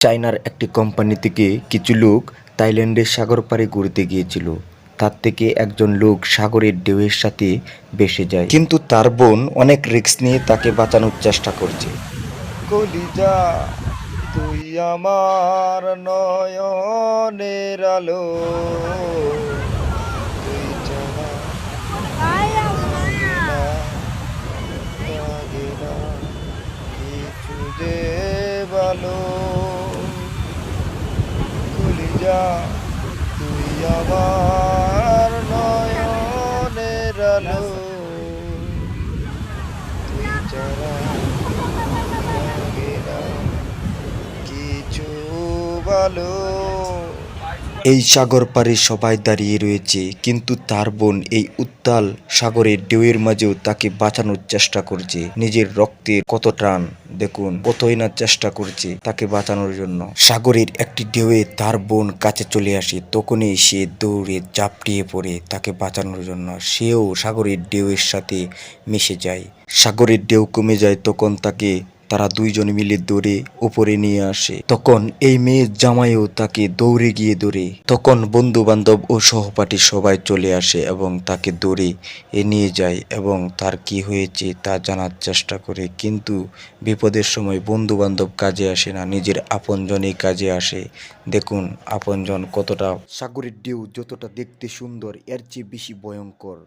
চায়নার একটি কোম্পানি থেকে কিছু লোক থাইল্যান্ডের সাগর পাড়ে ঘুরতে গিয়েছিল। তার থেকে একজন লোক সাগরের ঢেউয়ের সাথে ভেসে যায়। কিন্তু তার বোন অনেক রিস্ক নিয়ে তাকে বাঁচানোর চেষ্টা করছে। কলিজা তুই আমার নয়নের আলো। কিছু যে ভালো। কলিজা তুই আমার নয়নের আলো। তুই ছাড়া কিছু ভালো। এই সাগর পাড়ে সবাই দাঁড়িয়ে রয়েছে, কিন্তু তার বোন এই উত্তাল সাগরের ঢেউয়ের মাঝেও তাকে বাঁচানোর চেষ্টা করছে। নিজের রক্তের কত টান, দেখুন, কতই না চেষ্টা করছে তাকে বাঁচানোর জন্য। সাগরের একটি ঢেউয়ে তার বোন কাছে চলে আসে, তখনই সে দৌড়ে চাপটিয়ে পড়ে তাকে বাঁচানোর জন্য। সেও সাগরের ঢেউয়ের সাথে মিশে যায়। সাগরের ঢেউ কমে যায়, তখন তাকে তারা দুইজন মিলে দৌড়ে উপরে নিয়ে আসে। তখন এই মেয়ের জামাইও তাকে দৌড়ে গিয়ে দৌড়ে তখন বন্ধু বান্ধব ও সহপাঠী সবাই চলে আসে এবং তাকে দৌড়ে এ নিয়ে যায় এবং তার কি হয়েছে তা জানার চেষ্টা করে। কিন্তু বিপদের সময় বন্ধু বান্ধব কাজে আসে না, নিজের আপনজনই কাজে আসে। দেখুন আপনজন কতটা সাগরের ঢেউ, যতটা দেখতে সুন্দর, এর চেয়ে বেশি ভয়ঙ্কর।